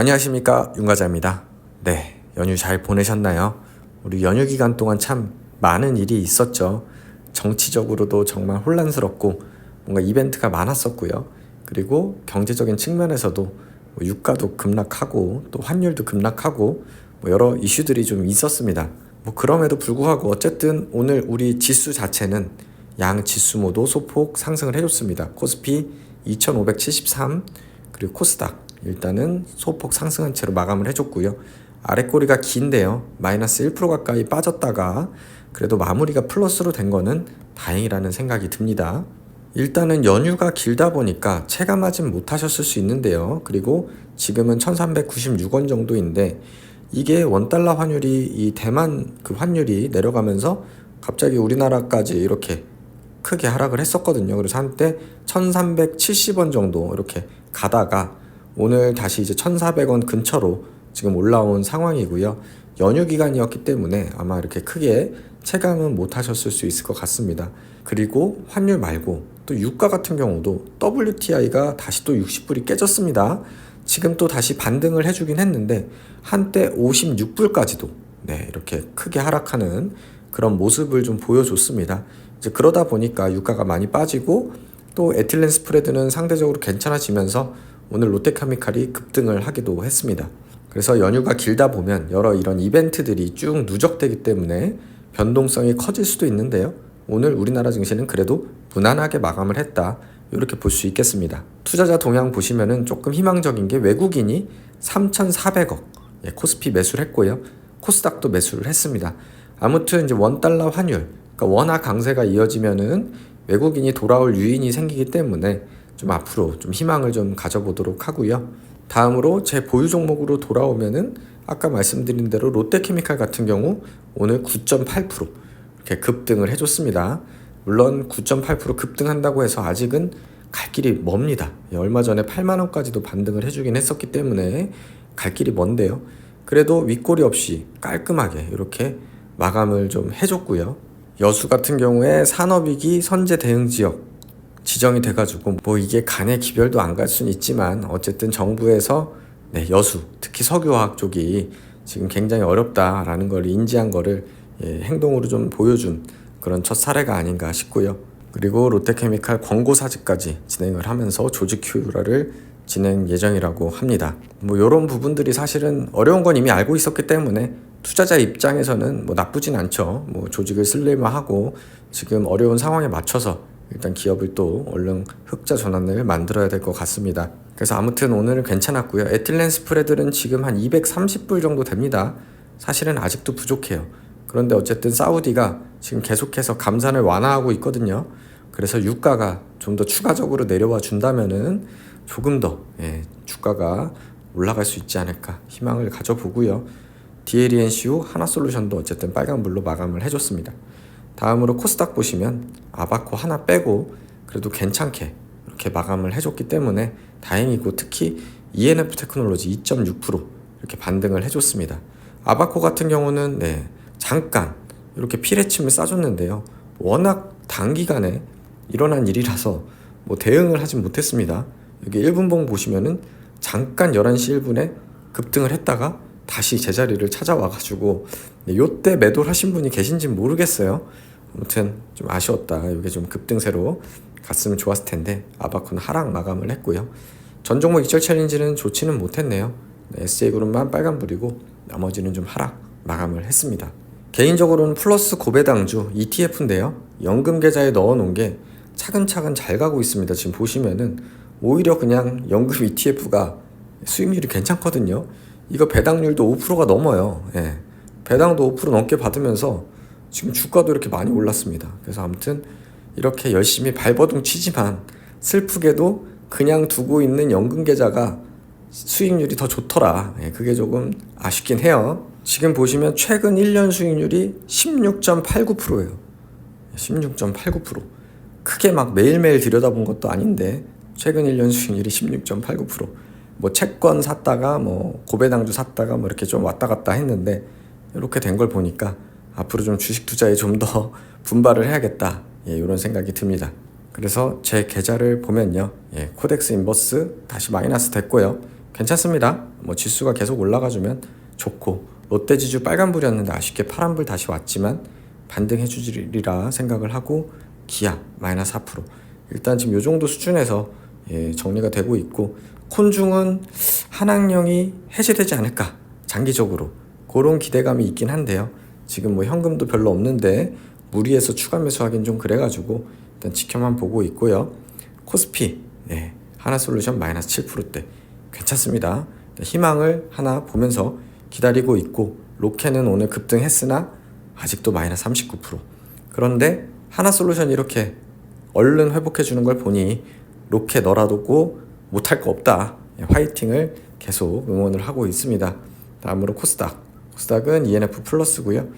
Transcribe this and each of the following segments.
안녕하십니까 윤과자입니다. 네, 연휴 잘 보내셨나요? 우리 연휴 기간 동안 참 많은 일이 있었죠. 정치적으로도 정말 혼란스럽고 뭔가 이벤트가 많았었고요. 그리고 경제적인 측면에서도 뭐 유가도 급락하고 또 환율도 급락하고 뭐 여러 이슈들이 좀 있었습니다. 뭐 그럼에도 불구하고 어쨌든 오늘 우리 지수 자체는 양 지수 모두 소폭 상승을 해줬습니다. 코스피 2,573 그리고 코스닥 일단은 소폭 상승한 채로 마감을 해줬고요. 아래 꼬리가 긴데요. 마이너스 1% 가까이 빠졌다가 그래도 마무리가 플러스로 된 거는 다행이라는 생각이 듭니다. 일단은 연휴가 길다 보니까 체감하진 못하셨을 수 있는데요. 그리고 지금은 1396원 정도인데 이게 원달러 환율이 이 대만 그 환율이 내려가면서 갑자기 우리나라까지 이렇게 크게 하락을 했었거든요. 그래서 한때 1370원 정도 이렇게 가다가 오늘 다시 이제 1,400원 근처로 지금 올라온 상황이고요. 연휴 기간이었기 때문에 아마 이렇게 크게 체감은 못 하셨을 수 있을 것 같습니다. 그리고 환율 말고 또 유가 같은 경우도 WTI가 다시 또 60불이 깨졌습니다. 지금 또 다시 반등을 해주긴 했는데 한때 56불까지도 네, 이렇게 크게 하락하는 그런 모습을 좀 보여줬습니다. 이제 그러다 보니까 유가가 많이 빠지고 또 에틸렌 스프레드는 상대적으로 괜찮아지면서 오늘 롯데케미칼이 급등을 하기도 했습니다. 그래서 연휴가 길다 보면 여러 이런 이벤트들이 쭉 누적되기 때문에 변동성이 커질 수도 있는데요. 오늘 우리나라 증시는 그래도 무난하게 마감을 했다. 이렇게 볼 수 있겠습니다. 투자자 동향 보시면은 조금 희망적인 게 외국인이 3,400억 예, 코스피 매수를 했고요. 코스닥도 매수를 했습니다. 아무튼 이제 원 달러 환율, 그러니까 원화 강세가 이어지면은 외국인이 돌아올 유인이 생기기 때문에 좀 앞으로 좀 희망을 좀 가져보도록 하고요. 다음으로 제 보유 종목으로 돌아오면은 아까 말씀드린 대로 롯데케미칼 같은 경우 오늘 9.8% 이렇게 급등을 해줬습니다. 물론 9.8% 급등한다고 해서 아직은 갈 길이 멉니다. 예, 얼마 전에 8만 원까지도 반등을 해주긴 했었기 때문에 갈 길이 먼데요. 그래도 윗꼬리 없이 깔끔하게 이렇게 마감을 좀 해줬고요. 여수 같은 경우에 산업위기 선제 대응 지역 지정이 돼가지고 뭐 이게 간의 기별도 안 갈 수는 있지만 어쨌든 정부에서 네, 여수 특히 석유화학 쪽이 지금 굉장히 어렵다라는 걸 인지한 거를 예, 행동으로 좀 보여준 그런 첫 사례가 아닌가 싶고요. 그리고 롯데케미칼 권고 사직까지 진행을 하면서 조직 휴라를 진행 예정이라고 합니다. 뭐 이런 부분들이 사실은 어려운 건 이미 알고 있었기 때문에 투자자 입장에서는 뭐 나쁘진 않죠. 뭐 조직을 슬림화하고 지금 어려운 상황에 맞춰서 일단 기업을 또 얼른 흑자 전환을 만들어야 될 것 같습니다. 그래서 아무튼 오늘은 괜찮았고요. 에틸렌 스프레드는 지금 한 230불 정도 됩니다. 사실은 아직도 부족해요. 그런데 어쨌든 사우디가 지금 계속해서 감산을 완화하고 있거든요. 그래서 유가가 좀 더 추가적으로 내려와 준다면은 조금 더 예, 주가가 올라갈 수 있지 않을까 희망을 가져보고요. DLNCU 하나솔루션도 어쨌든 빨간불로 마감을 해줬습니다. 다음으로 코스닥 보시면 아바코 하나 빼고 그래도 괜찮게 이렇게 마감을 해줬기 때문에 다행이고 특히 ENF 테크놀로지 2.6% 이렇게 반등을 해줬습니다. 아바코 같은 경우는 네, 잠깐 이렇게 피레침을 싸줬는데요. 워낙 단기간에 일어난 일이라서 뭐 대응을 하진 못했습니다. 여기 1분봉 보시면은 잠깐 11시 1분에 급등을 했다가 다시 제자리를 찾아와가지고 네, 요때 매도를 하신 분이 계신지 모르겠어요. 아무튼 좀 아쉬웠다. 이게 좀 급등세로 갔으면 좋았을 텐데 아바코는 하락 마감을 했고요. 전 종목 익절 챌린지는 좋지는 못했네요. 네, SJ그룹만 빨간불이고 나머지는 좀 하락 마감을 했습니다. 개인적으로는 플러스 고배당주 ETF인데요. 연금 계좌에 넣어놓은 게 차근차근 잘 가고 있습니다. 지금 보시면은 오히려 그냥 연금 ETF가 수익률이 괜찮거든요. 이거 배당률도 5%가 넘어요. 예. 배당도 5% 넘게 받으면서 지금 주가도 이렇게 많이 올랐습니다. 그래서 아무튼 이렇게 열심히 발버둥 치지만 슬프게도 그냥 두고 있는 연금 계좌가 수익률이 더 좋더라. 예, 그게 조금 아쉽긴 해요. 지금 보시면 최근 1년 수익률이 16.89%예요. 16.89%. 크게 막 매일매일 들여다본 것도 아닌데 최근 1년 수익률이 16.89%. 뭐 채권 샀다가 뭐 고배당주 샀다가 뭐 이렇게 좀 왔다 갔다 했는데 이렇게 된 걸 보니까 앞으로 좀 주식 투자에 좀 더 분발을 해야겠다. 예, 이런 생각이 듭니다. 그래서 제 계좌를 보면요. 예, 코덱스 인버스 다시 마이너스 됐고요. 괜찮습니다. 뭐 지수가 계속 올라가주면 좋고 롯데 지주 빨간불이었는데 아쉽게 파란불 다시 왔지만 반등해 주리라 생각을 하고 기아 마이너스 4% 일단 지금 요 정도 수준에서 예, 정리가 되고 있고 콘중은 한학령이 해제되지 않을까 장기적으로 그런 기대감이 있긴 한데요. 지금 뭐 현금도 별로 없는데 무리해서 추가 매수하긴 좀 그래가지고 일단 지켜만 보고 있고요. 코스피 예, 하나솔루션 마이너스 7%대 괜찮습니다. 희망을 하나 보면서 기다리고 있고 로켓은 오늘 급등했으나 아직도 마이너스 39% 그런데 하나솔루션 이렇게 얼른 회복해 주는 걸 보니 로켓 너라도 못할 거 없다 예, 화이팅을 계속 응원을 하고 있습니다. 다음으로 코스닥 코스닥은 ENF 플러스고요.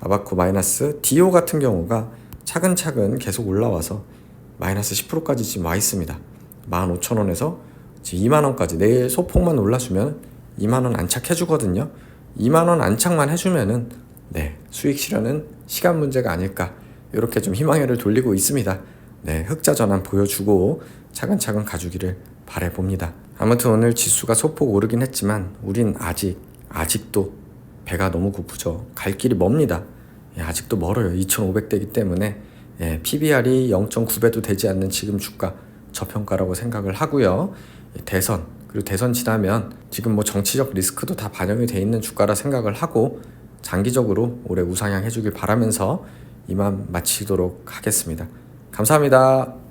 아바코 마이너스 디오 같은 경우가 차근차근 계속 올라와서 마이너스 10%까지 지금 와 있습니다. 15,000원에서 지금 2만원까지 내일 소폭만 올라주면 2만원 안착 해주거든요. 2만원 안착만 해주면은 네 수익 실현은 시간 문제가 아닐까 이렇게 좀 희망회를 돌리고 있습니다. 네 흑자 전환 보여주고 차근차근 가주기를 바래봅니다. 아무튼 오늘 지수가 소폭 오르긴 했지만 우린 아직 아직도 배가 너무 고프죠. 갈 길이 멉니다. 예, 아직도 멀어요. 2,500대이기 때문에 예, PBR이 0.9배도 되지 않는 지금 주가 저평가라고 생각을 하고요. 예, 대선 그리고 대선 지나면 지금 뭐 정치적 리스크도 다 반영이 돼 있는 주가라 생각을 하고 장기적으로 올해 우상향 해주길 바라면서 이만 마치도록 하겠습니다. 감사합니다.